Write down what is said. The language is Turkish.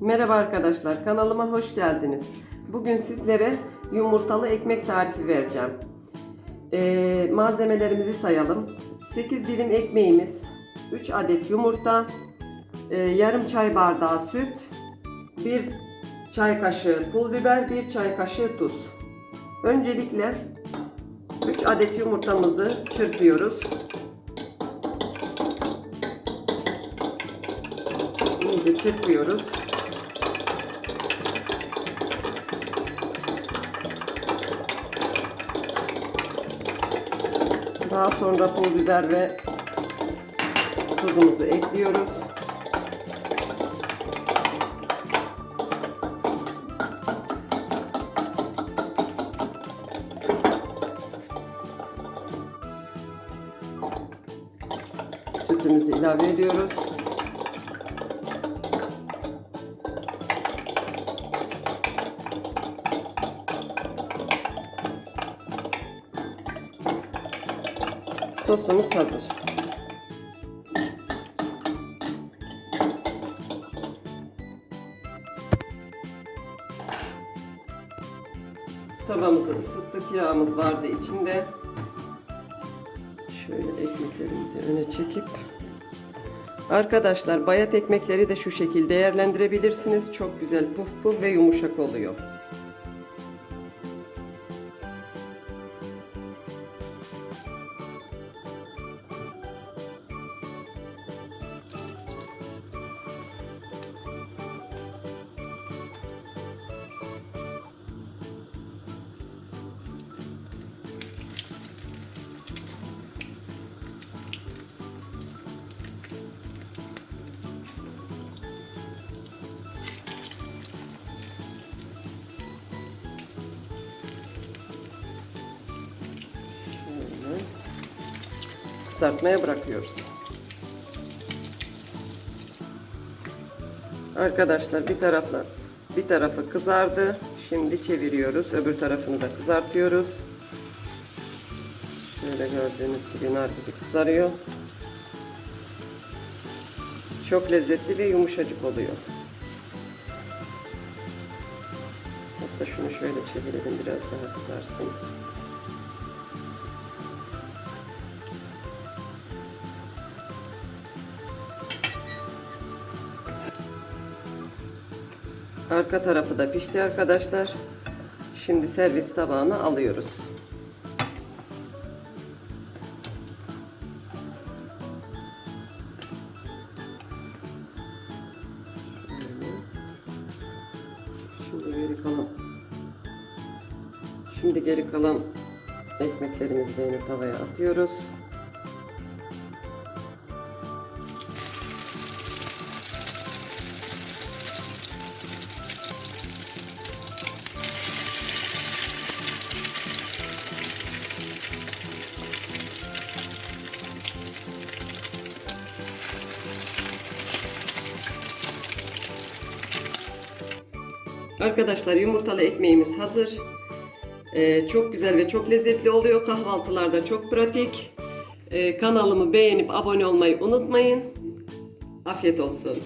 Merhaba arkadaşlar, kanalıma hoş geldiniz. Bugün sizlere yumurtalı ekmek tarifi vereceğim. Ee, malzemelerimizi sayalım. 8 dilim ekmeğimiz, 3 adet yumurta, e, yarım çay bardağı süt, 1 çay kaşığı pul biber, 1 çay kaşığı tuz. Öncelikle 3 adet yumurtamızı çırpıyoruz. İyice çırpıyoruz. Daha sonra pul biber ve tuzumuzu ekliyoruz. Sütümüzü ilave ediyoruz. Sosumuz hazır. Tavamızı ısıttık. Yağımız vardı içinde. Şöyle ekmeklerimizi öne çekip Arkadaşlar bayat ekmekleri de şu şekilde değerlendirebilirsiniz. Çok güzel puf puf ve yumuşak oluyor. Kızartmaya bırakıyoruz. Arkadaşlar bir tarafla bir tarafı kızardı. Şimdi çeviriyoruz. Öbür tarafını da kızartıyoruz. Şöyle gördüğünüz gibi nar gibi kızarıyor. Çok lezzetli ve yumuşacık oluyor. Hatta şunu şöyle çevirelim biraz daha kızarsın. Arka tarafı da pişti arkadaşlar. Şimdi servis tabağına alıyoruz. Şimdi geri kalan Şimdi geri kalan ekmeklerimizi de yine tavaya atıyoruz. Arkadaşlar yumurtalı ekmeğimiz hazır. Ee, çok güzel ve çok lezzetli oluyor. Kahvaltılarda çok pratik. Ee, kanalımı beğenip abone olmayı unutmayın. Afiyet olsun.